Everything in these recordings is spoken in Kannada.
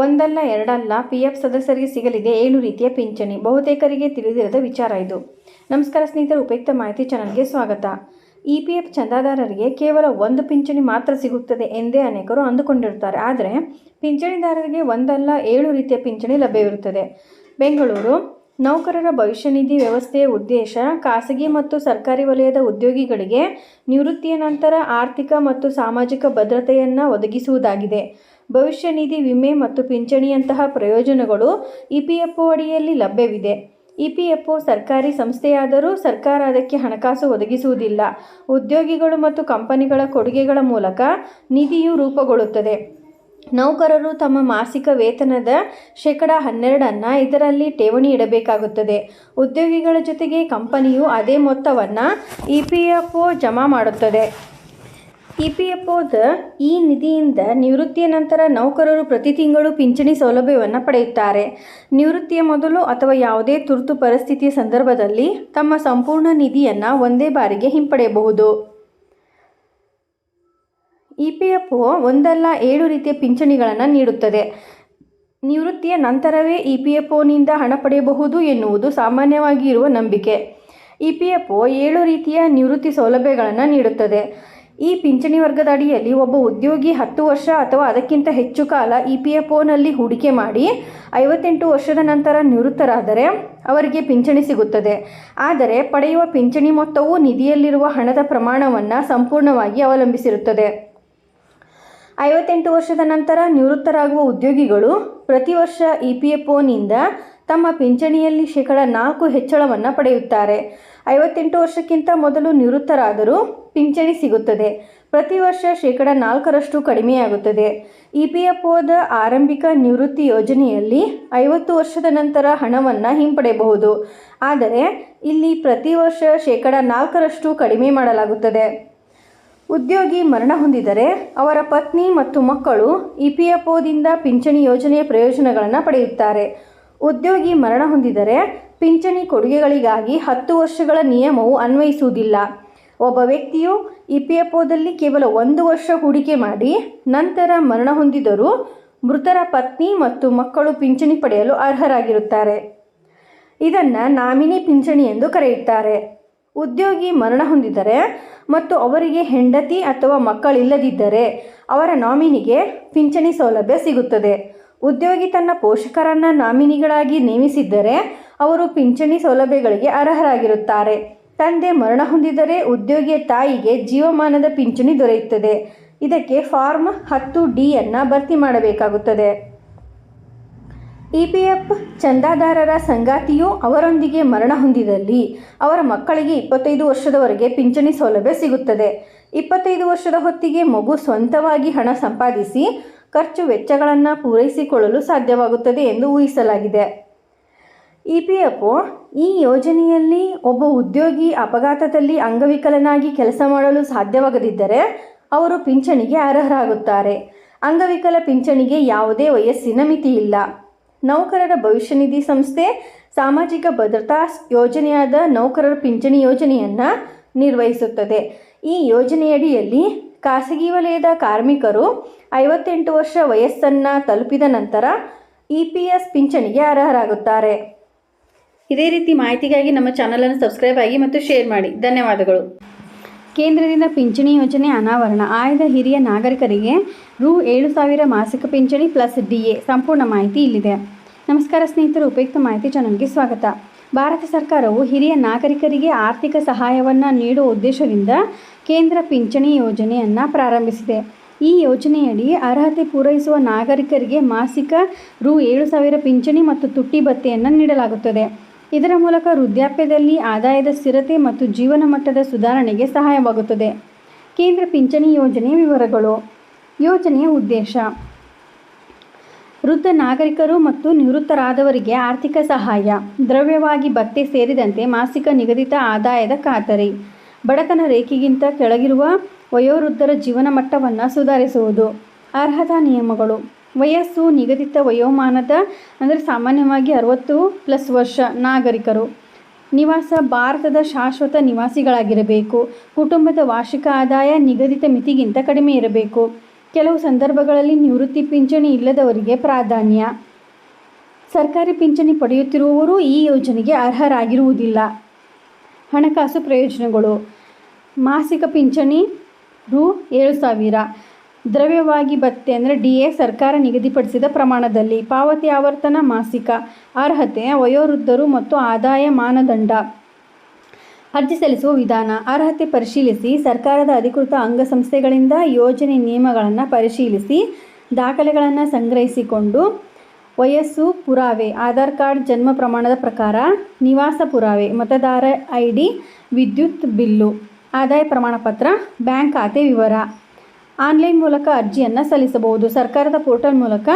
ಒಂದಲ್ಲ ಎರಡಲ್ಲ ಪಿ ಎಫ್ ಸದಸ್ಯರಿಗೆ ಸಿಗಲಿದೆ ಏಳು ರೀತಿಯ ಪಿಂಚಣಿ. ಬಹುತೇಕರಿಗೆ ತಿಳಿದಿರದ ವಿಚಾರ ಇದು. ನಮಸ್ಕಾರ ಸ್ನೇಹಿತರು, ಉಪಯುಕ್ತ ಮಾಹಿತಿ ಚಾನಲ್ಗೆ ಸ್ವಾಗತ. ಇ ಪಿ ಎಫ್ ಚಂದಾದಾರರಿಗೆ ಕೇವಲ ಒಂದು ಪಿಂಚಣಿ ಮಾತ್ರ ಸಿಗುತ್ತದೆ ಎಂದೇ ಅನೇಕರು ಅಂದುಕೊಂಡಿರುತ್ತಾರೆ. ಆದರೆ ಪಿಂಚಣಿದಾರರಿಗೆ ಒಂದಲ್ಲ ಏಳು ರೀತಿಯ ಪಿಂಚಣಿ ಲಭ್ಯವಿರುತ್ತದೆ. ಬೆಂಗಳೂರು ನೌಕರರ ಭವಿಷ್ಯ ನಿಧಿ ವ್ಯವಸ್ಥೆಯ ಉದ್ದೇಶ ಖಾಸಗಿ ಮತ್ತು ಸರ್ಕಾರಿ ವಲಯದ ಉದ್ಯೋಗಿಗಳಿಗೆ ನಿವೃತ್ತಿಯ ನಂತರ ಆರ್ಥಿಕ ಮತ್ತು ಸಾಮಾಜಿಕ ಭದ್ರತೆಯನ್ನು ಒದಗಿಸುವುದಾಗಿದೆ. ಭವಿಷ್ಯ ನಿಧಿ, ವಿಮೆ ಮತ್ತು ಪಿಂಚಣಿಯಂತಹ ಪ್ರಯೋಜನಗಳು ಇ ಪಿ ಎಫ್ ಒ ಅಡಿಯಲ್ಲಿ ಲಭ್ಯವಿದೆ. ಇ ಪಿ ಎಫ್ ಒ ಸರ್ಕಾರಿ ಸಂಸ್ಥೆಯಾದರೂ ಸರ್ಕಾರ ಅದಕ್ಕೆ ಹಣಕಾಸು ಒದಗಿಸುವುದಿಲ್ಲ. ಉದ್ಯೋಗಿಗಳು ಮತ್ತು ಕಂಪನಿಗಳ ಕೊಡುಗೆಗಳ ಮೂಲಕ ನಿಧಿಯು ರೂಪುಗೊಳ್ಳುತ್ತದೆ. ನೌಕರರು ತಮ್ಮ ಮಾಸಿಕ ವೇತನದ ಶೇಕಡ ಹನ್ನೆರಡನ್ನು ಇದರಲ್ಲಿ ಠೇವಣಿ ಇಡಬೇಕಾಗುತ್ತದೆ. ಉದ್ಯೋಗಿಗಳ ಜೊತೆಗೆ ಕಂಪನಿಯು ಅದೇ ಮೊತ್ತವನ್ನು ಇ ಪಿ ಎಫ್ ಒ ಜಮಾ ಮಾಡುತ್ತದೆ. ಇ ಪಿ ಎಫ್ ಒದ ಈ ನಿಧಿಯಿಂದ ನಿವೃತ್ತಿಯ ನಂತರ ನೌಕರರು ಪ್ರತಿ ತಿಂಗಳು ಪಿಂಚಣಿ ಸೌಲಭ್ಯವನ್ನು ಪಡೆಯುತ್ತಾರೆ. ನಿವೃತ್ತಿಯ ಮೊದಲು ಅಥವಾ ಯಾವುದೇ ತುರ್ತು ಪರಿಸ್ಥಿತಿಯ ಸಂದರ್ಭದಲ್ಲಿ ತಮ್ಮ ಸಂಪೂರ್ಣ ನಿಧಿಯನ್ನು ಒಂದೇ ಬಾರಿಗೆ ಹಿಂಪಡೆಯಬಹುದು. ಇ ಪಿ ಎಫ್ ಒ ಒಂದಲ್ಲ ಏಳು ರೀತಿಯ ಪಿಂಚಣಿಗಳನ್ನು ನೀಡುತ್ತದೆ. ನಿವೃತ್ತಿಯ ನಂತರವೇ ಇ ಪಿ ಎಫ್ ಒನಿಂದ ಹಣ ಪಡೆಯಬಹುದು ಎನ್ನುವುದು ಸಾಮಾನ್ಯವಾಗಿ ಇರುವ ನಂಬಿಕೆ. ಇ ಪಿ ಎಫ್ ಒ ಏಳು ರೀತಿಯ ನಿವೃತ್ತಿ ಸೌಲಭ್ಯಗಳನ್ನು ನೀಡುತ್ತದೆ. ಈ ಪಿಂಚಣಿ ವರ್ಗದ ಅಡಿಯಲ್ಲಿ ಒಬ್ಬ ಉದ್ಯೋಗಿ ಹತ್ತು ವರ್ಷ ಅಥವಾ ಅದಕ್ಕಿಂತ ಹೆಚ್ಚು ಕಾಲ ಇ ಪಿ ಎಫ್ ಒನಲ್ಲಿ ಹೂಡಿಕೆ ಮಾಡಿ ಐವತ್ತೆಂಟು ವರ್ಷದ ನಂತರ ನಿವೃತ್ತರಾದರೆ ಅವರಿಗೆ ಪಿಂಚಣಿ ಸಿಗುತ್ತದೆ. ಆದರೆ ಪಡೆಯುವ ಪಿಂಚಣಿ ಮೊತ್ತವು ನಿಧಿಯಲ್ಲಿರುವ ಹಣದ ಪ್ರಮಾಣವನ್ನು ಸಂಪೂರ್ಣವಾಗಿ ಅವಲಂಬಿಸಿರುತ್ತದೆ. ಐವತ್ತೆಂಟು ವರ್ಷದ ನಂತರ ನಿವೃತ್ತರಾಗುವ ಉದ್ಯೋಗಿಗಳು ಪ್ರತಿ ವರ್ಷ ಇ ಪಿ ಎಫ್ ಒನಿಂದ ತಮ್ಮ ಪಿಂಚಣಿಯಲ್ಲಿ ಶೇಕಡ ನಾಲ್ಕು ಹೆಚ್ಚಳವನ್ನು ಪಡೆಯುತ್ತಾರೆ. ಐವತ್ತೆಂಟು ವರ್ಷಕ್ಕಿಂತ ಮೊದಲು ನಿವೃತ್ತರಾದರೂ ಪಿಂಚಣಿ ಸಿಗುತ್ತದೆ. ಪ್ರತಿ ವರ್ಷ ಶೇಕಡ ನಾಲ್ಕರಷ್ಟು ಕಡಿಮೆಯಾಗುತ್ತದೆ. ಇ ಪಿ ಎಫ್ ಒದ ಆರಂಭಿಕ ನಿವೃತ್ತಿ ಯೋಜನೆಯಲ್ಲಿ ಐವತ್ತು ವರ್ಷದ ನಂತರ ಹಣವನ್ನು ಹಿಂಪಡೆಯಬಹುದು. ಆದರೆ, ಇಲ್ಲಿ ಪ್ರತಿ ವರ್ಷ ಶೇಕಡ ನಾಲ್ಕರಷ್ಟು ಕಡಿಮೆ ಮಾಡಲಾಗುತ್ತದೆ. ಉದ್ಯೋಗಿ ಮರಣ ಹೊಂದಿದರೆ ಅವರ ಪತ್ನಿ ಮತ್ತು ಮಕ್ಕಳು ಇ ಪಿ ಎಫ್ ಒದಿಂದ ಪಿಂಚಣಿ ಯೋಜನೆಯ ಪ್ರಯೋಜನಗಳನ್ನು ಪಡೆಯುತ್ತಾರೆ. ಉದ್ಯೋಗಿ ಮರಣ ಹೊಂದಿದರೆ ಪಿಂಚಣಿ ಕೊಡುಗೆಗಳಿಗಾಗಿ ಹತ್ತು ವರ್ಷಗಳ ನಿಯಮವು ಅನ್ವಯಿಸುವುದಿಲ್ಲ. ಒಬ್ಬ ವ್ಯಕ್ತಿಯು ಇ ಪಿ ಎಫ್ ಒದಲ್ಲಿ ಕೇವಲ ಒಂದು ವರ್ಷ ಹೂಡಿಕೆ ಮಾಡಿ ನಂತರ ಮರಣ ಹೊಂದಿದರೂ ಮೃತರ ಪತ್ನಿ ಮತ್ತು ಮಕ್ಕಳು ಪಿಂಚಣಿ ಪಡೆಯಲು ಅರ್ಹರಾಗಿರುತ್ತಾರೆ. ಇದನ್ನು ನಾಮಿನಿ ಪಿಂಚಣಿ ಎಂದು ಕರೆಯುತ್ತಾರೆ. ಉದ್ಯೋಗಿ ಮರಣ ಹೊಂದಿದರೆ ಮತ್ತು ಅವರಿಗೆ ಹೆಂಡತಿ ಅಥವಾ ಮಕ್ಕಳಿಲ್ಲದಿದ್ದರೆ ಅವರ ನಾಮಿನಿಗೆ ಪಿಂಚಣಿ ಸೌಲಭ್ಯ ಸಿಗುತ್ತದೆ. ಉದ್ಯೋಗಿ ತನ್ನ ಪೋಷಕರನ್ನು ನಾಮಿನಿಗಳಾಗಿ ನೇಮಿಸಿದ್ದರೆ ಅವರು ಪಿಂಚಣಿ ಸೌಲಭ್ಯಗಳಿಗೆ ಅರ್ಹರಾಗಿರುತ್ತಾರೆ. ತಂದೆ ಮರಣ ಹೊಂದಿದರೆ ಉದ್ಯೋಗಿಯ ತಾಯಿಗೆ ಜೀವಮಾನದ ಪಿಂಚಣಿ ದೊರೆಯುತ್ತದೆ. ಇದಕ್ಕೆ ಫಾರ್ಮ್ ಹತ್ತು ಡಿಯನ್ನು ಭರ್ತಿ ಮಾಡಬೇಕಾಗುತ್ತದೆ. ಇ ಪಿ ಎಫ್ ಚಂದಾದಾರರ ಸಂಗಾತಿಯು ಅವರೊಂದಿಗೆ ಮರಣ ಹೊಂದಿದಲ್ಲಿ ಅವರ ಮಕ್ಕಳಿಗೆ ಇಪ್ಪತ್ತೈದು ವರ್ಷದವರೆಗೆ ಪಿಂಚಣಿ ಸೌಲಭ್ಯ ಸಿಗುತ್ತದೆ. ಇಪ್ಪತ್ತೈದು ವರ್ಷದ ಹೊತ್ತಿಗೆ ಮಗು ಸ್ವಂತವಾಗಿ ಹಣ ಸಂಪಾದಿಸಿ ಖರ್ಚು ವೆಚ್ಚಗಳನ್ನು ಪೂರೈಸಿಕೊಳ್ಳಲು ಸಾಧ್ಯವಾಗುತ್ತದೆ ಎಂದು ಊಹಿಸಲಾಗಿದೆ. ಇ ಪಿ ಎಫ್ ಒ ಈ ಯೋಜನೆಯಲ್ಲಿ ಒಬ್ಬ ಉದ್ಯೋಗಿ ಅಪಘಾತದಲ್ಲಿ ಅಂಗವಿಕಲನಾಗಿ ಕೆಲಸ ಮಾಡಲು ಸಾಧ್ಯವಾಗದಿದ್ದರೆ ಅವರು ಪಿಂಚಣಿಗೆ ಅರ್ಹರಾಗುತ್ತಾರೆ. ಅಂಗವಿಕಲ ಪಿಂಚಣಿಗೆ ಯಾವುದೇ ವಯಸ್ಸಿನ ಮಿತಿ ಇಲ್ಲ. ನೌಕರರ ಭವಿಷ್ಯ ನಿಧಿ ಸಂಸ್ಥೆ ಸಾಮಾಜಿಕ ಭದ್ರತಾ ಯೋಜನೆಯಾದ ನೌಕರರ ಪಿಂಚಣಿ ಯೋಜನೆಯನ್ನು ನಿರ್ವಹಿಸುತ್ತದೆ. ಈ ಯೋಜನೆಯಡಿಯಲ್ಲಿ ಖಾಸಗಿ ವಲಯದ ಕಾರ್ಮಿಕರು ಐವತ್ತೆಂಟು ವರ್ಷ ವಯಸ್ಸನ್ನು ತಲುಪಿದ ನಂತರ ಇ ಪಿ ಎಸ್ ಪಿಂಚಣಿಗೆ ಅರ್ಹರಾಗುತ್ತಾರೆ. ಇದೇ ರೀತಿ ಮಾಹಿತಿಗಾಗಿ ನಮ್ಮ ಚಾನಲನ್ನು ಸಬ್ಸ್ಕ್ರೈಬ್ ಆಗಿ ಮತ್ತು ಶೇರ್ ಮಾಡಿ. ಧನ್ಯವಾದಗಳು. ಕೇಂದ್ರದಿಂದ ಪಿಂಚಣಿ ಯೋಜನೆ ಅನಾವರಣ. ಆಯ್ದ ಹಿರಿಯ ನಾಗರಿಕರಿಗೆ ರು ಏಳು ಸಾವಿರ ಮಾಸಿಕ ಪಿಂಚಣಿ ಪ್ಲಸ್ ಡಿ ಎ ಸಂಪೂರ್ಣ ಮಾಹಿತಿ ಇಲ್ಲಿದೆ. ನಮಸ್ಕಾರ ಸ್ನೇಹಿತರು, ಉಪಯುಕ್ತ ಮಾಹಿತಿ ಚಾನಲ್ಗೆ ಸ್ವಾಗತ. ಭಾರತ ಸರ್ಕಾರವು ಹಿರಿಯ ನಾಗರಿಕರಿಗೆ ಆರ್ಥಿಕ ಸಹಾಯವನ್ನು ನೀಡುವ ಉದ್ದೇಶದಿಂದ ಕೇಂದ್ರ ಪಿಂಚಣಿ ಯೋಜನೆಯನ್ನು ಪ್ರಾರಂಭಿಸಿದೆ. ಈ ಯೋಜನೆಯಡಿ ಅರ್ಹತೆ ಪೂರೈಸುವ ನಾಗರಿಕರಿಗೆ ಮಾಸಿಕ ರು ಏಳು ಸಾವಿರ ಪಿಂಚಣಿ ಮತ್ತು ತುಟ್ಟಿ ಭತ್ಯೆಯನ್ನು ನೀಡಲಾಗುತ್ತದೆ. ಇದರ ಮೂಲಕ ವೃದ್ಧಾಪ್ಯದಲ್ಲಿ ಆದಾಯದ ಸ್ಥಿರತೆ ಮತ್ತು ಜೀವನ ಮಟ್ಟದ ಸುಧಾರಣೆಗೆ ಸಹಾಯವಾಗುತ್ತದೆ. ಕೇಂದ್ರ ಪಿಂಚಣಿ ಯೋಜನೆ ವಿವರಗಳು. ಯೋಜನೆಯ ಉದ್ದೇಶ. ವೃದ್ಧ ನಾಗರಿಕರು ಮತ್ತು ನಿವೃತ್ತರಾದವರಿಗೆ ಆರ್ಥಿಕ ಸಹಾಯ. ದ್ರವ್ಯವಾಗಿ ಭತ್ತೆ ಸೇರಿದಂತೆ ಮಾಸಿಕ ನಿಗದಿತ ಆದಾಯದ ಖಾತರಿ. ಬಡತನ ರೇಖೆಗಿಂತ ಕೆಳಗಿರುವ ವಯೋವೃದ್ಧರ ಜೀವನ ಮಟ್ಟವನ್ನು ಸುಧಾರಿಸುವುದು. ಅರ್ಹತಾ ನಿಯಮಗಳು. ವಯಸ್ಸು ನಿಗದಿತ ವಯೋಮಾನದ, ಅಂದರೆ ಸಾಮಾನ್ಯವಾಗಿ ಅರವತ್ತು ಪ್ಲಸ್ ವರ್ಷ ನಾಗರಿಕರು. ನಿವಾಸ ಭಾರತದ ಶಾಶ್ವತ ನಿವಾಸಿಗಳಾಗಿರಬೇಕು. ಕುಟುಂಬದ ವಾರ್ಷಿಕ ಆದಾಯ ನಿಗದಿತ ಮಿತಿಗಿಂತ ಕಡಿಮೆ ಇರಬೇಕು. ಕೆಲವು ಸಂದರ್ಭಗಳಲ್ಲಿ ನಿವೃತ್ತಿ ಪಿಂಚಣಿ ಇಲ್ಲದವರಿಗೆ ಪ್ರಾಧಾನ್ಯ. ಸರ್ಕಾರಿ ಪಿಂಚಣಿ ಪಡೆಯುತ್ತಿರುವವರು ಈ ಯೋಜನೆಗೆ ಅರ್ಹರಾಗಿರುವುದಿಲ್ಲ. ಹಣಕಾಸು ಪ್ರಯೋಜನಗಳು. ಮಾಸಿಕ ಪಿಂಚಣಿ ರು ಏಳು ಸಾವಿರ. ದ್ರವ್ಯವಾಗಿ ಭತ್ಯೆ ಅಂದರೆ ಡಿ ಎ ಸರ್ಕಾರ ನಿಗದಿಪಡಿಸಿದ ಪ್ರಮಾಣದಲ್ಲಿ ಪಾವತಿ ಆವರ್ತನ ಮಾಸಿಕ, ಅರ್ಹತೆ, ವಯೋವೃದ್ಧರು ಮತ್ತು ಆದಾಯ ಮಾನದಂಡ. ಅರ್ಜಿ ಸಲ್ಲಿಸುವ ವಿಧಾನ, ಅರ್ಹತೆ ಪರಿಶೀಲಿಸಿ ಸರ್ಕಾರದ ಅಧಿಕೃತ ಅಂಗಸಂಸ್ಥೆಗಳಿಂದ ಯೋಜನೆ ನಿಯಮಗಳನ್ನು ಪರಿಶೀಲಿಸಿ ದಾಖಲೆಗಳನ್ನು ಸಂಗ್ರಹಿಸಿಕೊಂಡು ವಯಸ್ಸು ಪುರಾವೆ, ಆಧಾರ್ ಕಾರ್ಡ್ ಜನ್ಮ ಪ್ರಮಾಣದ ಪ್ರಕಾರ ನಿವಾಸ ಪುರಾವೆ, ಮತದಾರ ಐ ಡಿ, ವಿದ್ಯುತ್ ಬಿಲ್ಲು, ಆದಾಯ ಪ್ರಮಾಣಪತ್ರ, ಬ್ಯಾಂಕ್ ಖಾತೆ ವಿವರ. ಆನ್ಲೈನ್ ಮೂಲಕ ಅರ್ಜಿಯನ್ನು ಸಲ್ಲಿಸಬಹುದು. ಸರ್ಕಾರದ ಪೋರ್ಟಲ್ ಮೂಲಕ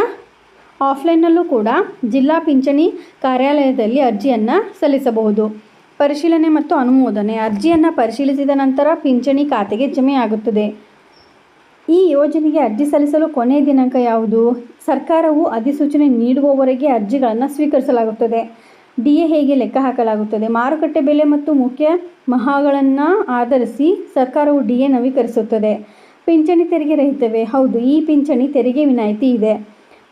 ಆಫ್ಲೈನ್ನಲ್ಲೂ ಕೂಡ ಜಿಲ್ಲಾ ಪಿಂಚಣಿ ಕಾರ್ಯಾಲಯದಲ್ಲಿ ಅರ್ಜಿಯನ್ನು ಸಲ್ಲಿಸಬಹುದು. ಪರಿಶೀಲನೆ ಮತ್ತು ಅನುಮೋದನೆ. ಅರ್ಜಿಯನ್ನು ಪರಿಶೀಲಿಸಿದ ನಂತರ ಪಿಂಚಣಿ ಖಾತೆಗೆ ಜಮೆಯಾಗುತ್ತದೆ ಈ ಯೋಜನೆಗೆ ಅರ್ಜಿ ಸಲ್ಲಿಸಲು ಕೊನೆಯ ದಿನಾಂಕ ಯಾವುದು? ಸರ್ಕಾರವು ಅಧಿಸೂಚನೆ ನೀಡುವವರೆಗೆ ಅರ್ಜಿಗಳನ್ನು ಸ್ವೀಕರಿಸಲಾಗುತ್ತದೆ. ಡಿ ಎ ಹೇಗೆ ಲೆಕ್ಕ ಹಾಕಲಾಗುತ್ತದೆ? ಮಾರುಕಟ್ಟೆ ಬೆಲೆ ಮತ್ತು ಮುಖ್ಯ ಮಹಾಗಳನ್ನು ಆಧರಿಸಿ ಸರ್ಕಾರವು ಡಿ ಎ ನವೀಕರಿಸುತ್ತದೆ. ಪಿಂಚಣಿ ತೆರಿಗೆ ರಹಿತವೇ? ಹೌದು, ಈ ಪಿಂಚಣಿ ತೆರಿಗೆ ವಿನಾಯಿತಿ ಇದೆ.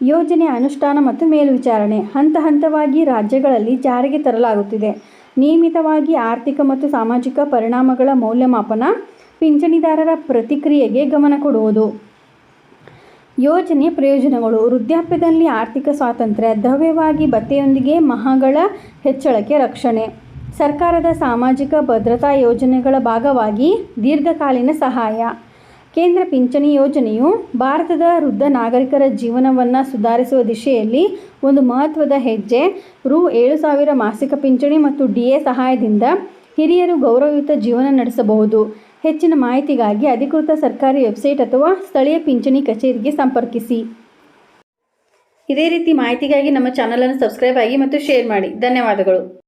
ಯೋಜನೆ, ಅನುಷ್ಠಾನ ಮತ್ತು ಮೇಲ್ವಿಚಾರಣೆ ಹಂತ ಹಂತವಾಗಿ ರಾಜ್ಯಗಳಲ್ಲಿ ಜಾರಿಗೆ ತರಲಾಗುತ್ತಿದೆ. ನಿಯಮಿತವಾಗಿ ಆರ್ಥಿಕ ಮತ್ತು ಸಾಮಾಜಿಕ ಪರಿಣಾಮಗಳ ಮೌಲ್ಯಮಾಪನ ಪಿಂಚಣಿದಾರರ ಪ್ರತಿಕ್ರಿಯೆಗೆ ಗಮನ ಕೊಡುವುದು. ಯೋಜನೆಯ ಪ್ರಯೋಜನಗಳು ವೃದ್ಧಾಪ್ಯದಲ್ಲಿ ಆರ್ಥಿಕ ಸ್ವಾತಂತ್ರ್ಯ ದ್ರವ್ಯವಾಗಿ ಭತ್ತೆಯೊಂದಿಗೆ ಮಹಗಳ ಹೆಚ್ಚಳಕ್ಕೆ ರಕ್ಷಣೆ. ಸರ್ಕಾರದ ಸಾಮಾಜಿಕ ಭದ್ರತಾ ಯೋಜನೆಗಳ ಭಾಗವಾಗಿ ದೀರ್ಘಕಾಲೀನ ಸಹಾಯ. ಕೇಂದ್ರ ಪಿಂಚಣಿ ಯೋಜನೆಯು ಭಾರತದ ವೃದ್ಧ ನಾಗರಿಕರ ಜೀವನವನ್ನು ಸುಧಾರಿಸುವ ದಿಶೆಯಲ್ಲಿ ಒಂದು ಮಹತ್ವದ ಹೆಜ್ಜೆ. ರು ಏಳು ಸಾವಿರ ಮಾಸಿಕ ಪಿಂಚಣಿ ಮತ್ತು ಡಿ ಎ ಸಹಾಯದಿಂದ ಹಿರಿಯರು ಗೌರವಯುತ ಜೀವನ ನಡೆಸಬಹುದು. ಹೆಚ್ಚಿನ ಮಾಹಿತಿಗಾಗಿ ಅಧಿಕೃತ ಸರ್ಕಾರಿ ವೆಬ್ಸೈಟ್ ಅಥವಾ ಸ್ಥಳೀಯ ಪಿಂಚಣಿ ಕಚೇರಿಗೆ ಸಂಪರ್ಕಿಸಿ. ಇದೇ ರೀತಿ ಮಾಹಿತಿಗಾಗಿ ನಮ್ಮ ಚಾನಲನ್ನು ಸಬ್ಸ್ಕ್ರೈಬ್ ಆಗಿ ಮತ್ತು ಶೇರ್ ಮಾಡಿ. ಧನ್ಯವಾದಗಳು.